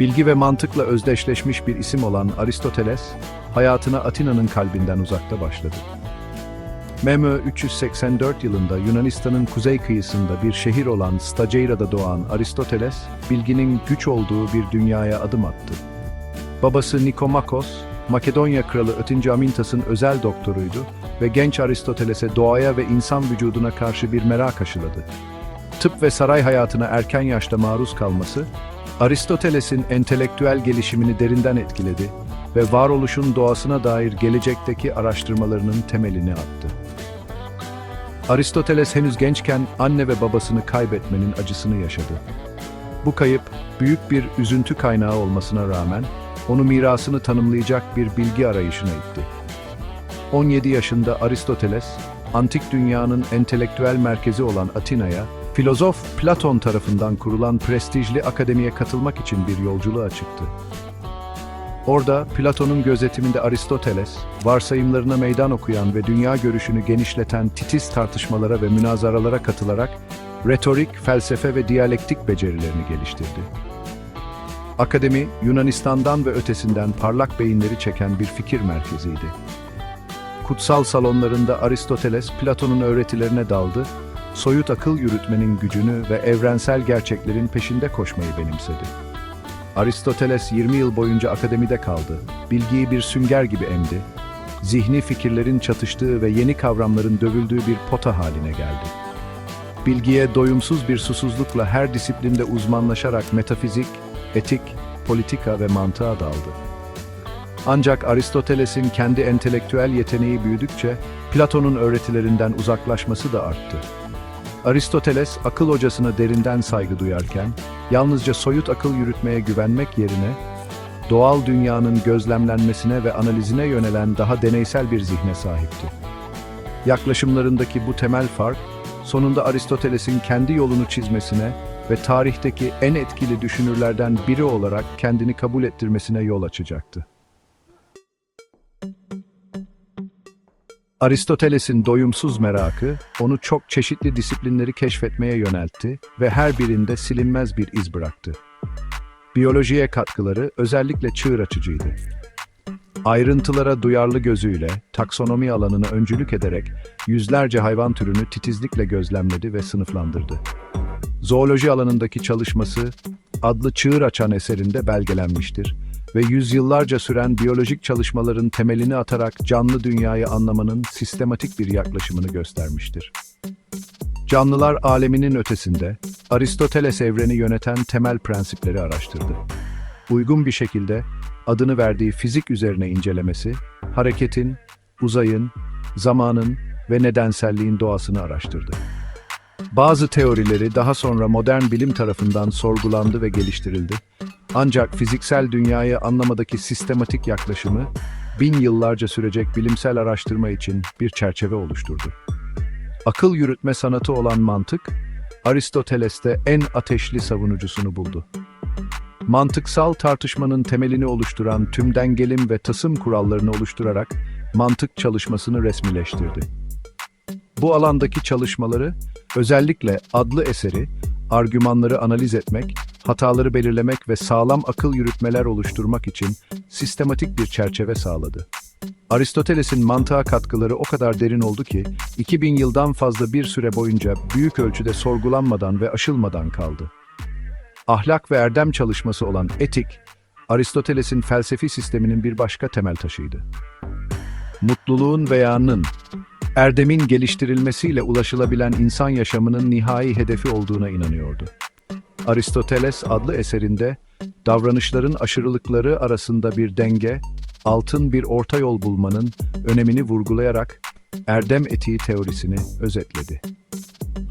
Bilgi ve mantıkla özdeşleşmiş bir isim olan Aristoteles, hayatına Atina'nın kalbinden uzakta başladı. Memö 384 yılında Yunanistan'ın kuzey kıyısında bir şehir olan Staceira'da doğan Aristoteles, bilginin güç olduğu bir dünyaya adım attı. Babası Nikomakos, Makedonya kralı Ötinci Amintas'ın özel doktoruydu ve genç Aristoteles'e doğaya ve insan vücuduna karşı bir merak aşıladı. Tıp ve saray hayatına erken yaşta maruz kalması, Aristoteles'in entelektüel gelişimini derinden etkiledi ve varoluşun doğasına dair gelecekteki araştırmalarının temelini attı. Aristoteles henüz gençken anne ve babasını kaybetmenin acısını yaşadı. Bu kayıp büyük bir üzüntü kaynağı olmasına rağmen onu mirasını tanımlayacak bir bilgi arayışına itti. 17 yaşında Aristoteles, antik dünyanın entelektüel merkezi olan Atina'ya, filozof Platon tarafından kurulan prestijli akademiye katılmak için bir yolculuğa çıktı. Orada Platon'un gözetiminde Aristoteles, varsayımlarına meydan okuyan ve dünya görüşünü genişleten titiz tartışmalara ve münazaralara katılarak retorik, felsefe ve diyalektik becerilerini geliştirdi. Akademi, Yunanistan'dan ve ötesinden parlak beyinleri çeken bir fikir merkeziydi. Kutsal salonlarında Aristoteles, Platon'un öğretilerine daldı, soyut akıl yürütmenin gücünü ve evrensel gerçeklerin peşinde koşmayı benimsedi. Aristoteles 20 yıl boyunca akademide kaldı, bilgiyi bir sünger gibi emdi, zihni fikirlerin çatıştığı ve yeni kavramların dövüldüğü bir pota haline geldi. Bilgiye doyumsuz bir susuzlukla her disiplinde uzmanlaşarak metafizik, etik, politika ve mantığa daldı. Ancak Aristoteles'in kendi entelektüel yeteneği büyüdükçe Platon'un öğretilerinden uzaklaşması da arttı. Aristoteles akıl hocasına derinden saygı duyarken, yalnızca soyut akıl yürütmeye güvenmek yerine, doğal dünyanın gözlemlenmesine ve analizine yönelen daha deneysel bir zihne sahipti. Yaklaşımlarındaki bu temel fark, sonunda Aristoteles'in kendi yolunu çizmesine ve tarihteki en etkili düşünürlerden biri olarak kendini kabul ettirmesine yol açacaktı. Aristoteles'in doyumsuz merakı, onu çok çeşitli disiplinleri keşfetmeye yöneltti ve her birinde silinmez bir iz bıraktı. Biyolojiye katkıları özellikle çığır açıcıydı. Ayrıntılara duyarlı gözüyle, taksonomi alanına öncülük ederek yüzlerce hayvan türünü titizlikle gözlemledi ve sınıflandırdı. Zooloji alanındaki çalışması, adlı Çığır Açan eserinde belgelenmiştir ve yüzyıllarca süren biyolojik çalışmaların temelini atarak canlı dünyayı anlamanın sistematik bir yaklaşımını göstermiştir. Canlılar aleminin ötesinde, Aristoteles evreni yöneten temel prensipleri araştırdı. Uygun bir şekilde adını verdiği fizik üzerine incelemesi, hareketin, uzayın, zamanın ve nedenselliğin doğasını araştırdı. Bazı teorileri daha sonra modern bilim tarafından sorgulandı ve geliştirildi. Ancak fiziksel dünyayı anlamadaki sistematik yaklaşımı, bin yıllarca sürecek bilimsel araştırma için bir çerçeve oluşturdu. Akıl yürütme sanatı olan mantık, Aristoteles'te en ateşli savunucusunu buldu. Mantıksal tartışmanın temelini oluşturan tüm dengelim ve tasım kurallarını oluşturarak mantık çalışmasını resmileştirdi. Bu alandaki çalışmaları, özellikle adlı eseri, argümanları analiz etmek, hataları belirlemek ve sağlam akıl yürütmeler oluşturmak için sistematik bir çerçeve sağladı. Aristoteles'in mantığa katkıları o kadar derin oldu ki, 2000 yıldan fazla bir süre boyunca büyük ölçüde sorgulanmadan ve aşılmadan kaldı. Ahlak ve erdem çalışması olan etik, Aristoteles'in felsefi sisteminin bir başka temel taşıydı. Mutluluğun veya nın, erdemin geliştirilmesiyle ulaşılabilen insan yaşamının nihai hedefi olduğuna inanıyordu. Aristoteles adlı eserinde davranışların aşırılıkları arasında bir denge, altın bir orta yol bulmanın önemini vurgulayarak erdem etiği teorisini özetledi.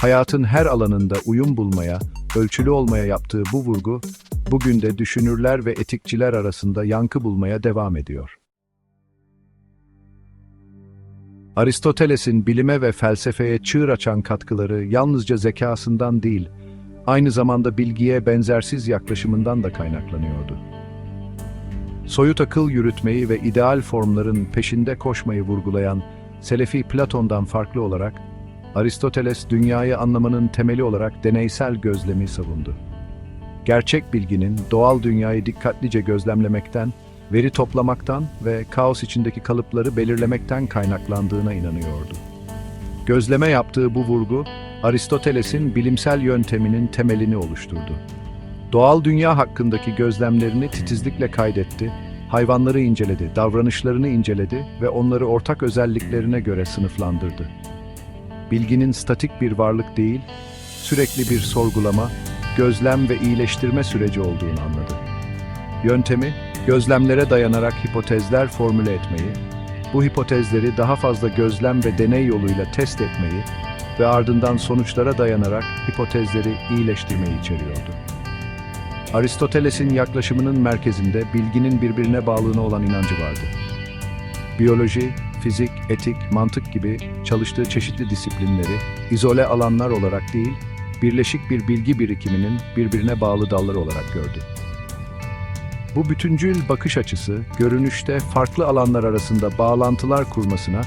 Hayatın her alanında uyum bulmaya, ölçülü olmaya yaptığı bu vurgu, bugün de düşünürler ve etikçiler arasında yankı bulmaya devam ediyor. Aristoteles'in bilime ve felsefeye çığır açan katkıları yalnızca zekasından değil, aynı zamanda bilgiye benzersiz yaklaşımından da kaynaklanıyordu. Soyut akıl yürütmeyi ve ideal formların peşinde koşmayı vurgulayan Selefi Platon'dan farklı olarak, Aristoteles dünyayı anlamanın temeli olarak deneysel gözlemi savundu. gerçek bilginin doğal dünyayı dikkatlice gözlemlemekten, veri toplamaktan ve kaos içindeki kalıpları belirlemekten kaynaklandığına inanıyordu. Gözleme yaptığı bu vurgu, Aristoteles'in bilimsel yönteminin temelini oluşturdu. Doğal dünya hakkındaki gözlemlerini titizlikle kaydetti, hayvanları inceledi, davranışlarını inceledi ve onları ortak özelliklerine göre sınıflandırdı. Bilginin statik bir varlık değil, sürekli bir sorgulama, gözlem ve iyileştirme süreci olduğunu anladı. Yöntemi, gözlemlere dayanarak hipotezler formüle etmeyi, bu hipotezleri daha fazla gözlem ve deney yoluyla test etmeyi ve ardından sonuçlara dayanarak hipotezleri iyileştirmeyi içeriyordu. Aristoteles'in yaklaşımının merkezinde bilginin birbirine bağlılığına olan inancı vardı. Biyoloji, fizik, etik, mantık gibi çalıştığı çeşitli disiplinleri izole alanlar olarak değil, birleşik bir bilgi birikiminin birbirine bağlı dalları olarak gördü. Bu bütüncül bakış açısı, görünüşte farklı alanlar arasında bağlantılar kurmasına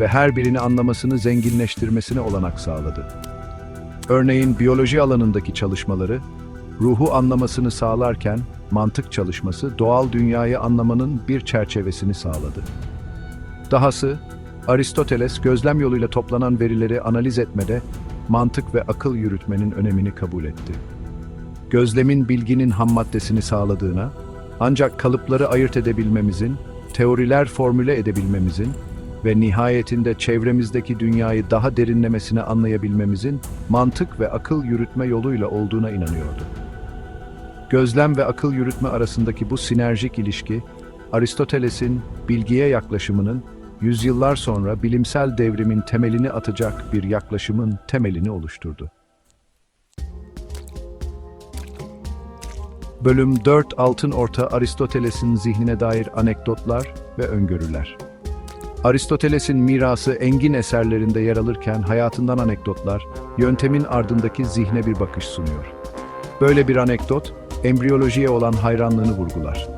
ve her birini anlamasını zenginleştirmesine olanak sağladı. Örneğin biyoloji alanındaki çalışmaları, ruhu anlamasını sağlarken mantık çalışması doğal dünyayı anlamanın bir çerçevesini sağladı. Dahası, Aristoteles gözlem yoluyla toplanan verileri analiz etmede mantık ve akıl yürütmenin önemini kabul etti. Gözlemin bilginin ham maddesini sağladığına, ancak kalıpları ayırt edebilmemizin, teoriler formüle edebilmemizin ve nihayetinde çevremizdeki dünyayı daha derinlemesine anlayabilmemizin mantık ve akıl yürütme yoluyla olduğuna inanıyordu. Gözlem ve akıl yürütme arasındaki bu sinerjik ilişki, Aristoteles'in bilgiye yaklaşımının yüzyıllar sonra bilimsel devrimin temelini atacak bir yaklaşımın temelini oluşturdu. Bölüm 4 Altın Orta Aristoteles'in zihnine dair anekdotlar ve öngörüler. Aristoteles'in mirası engin eserlerinde yer alırken hayatından anekdotlar, yöntemin ardındaki zihne bir bakış sunuyor. Böyle bir anekdot, embriyolojiye olan hayranlığını vurgular.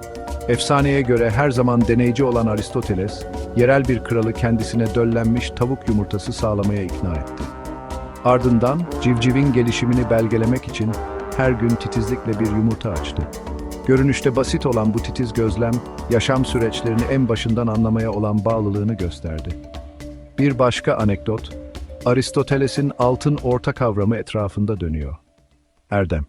Efsaneye göre her zaman deneyci olan Aristoteles, yerel bir kralı kendisine döllenmiş tavuk yumurtası sağlamaya ikna etti. Ardından civcivin gelişimini belgelemek için her gün titizlikle bir yumurta açtı. Görünüşte basit olan bu titiz gözlem, yaşam süreçlerini en başından anlamaya olan bağlılığını gösterdi. Bir başka anekdot, Aristoteles'in altın orta kavramı etrafında dönüyor. Erdem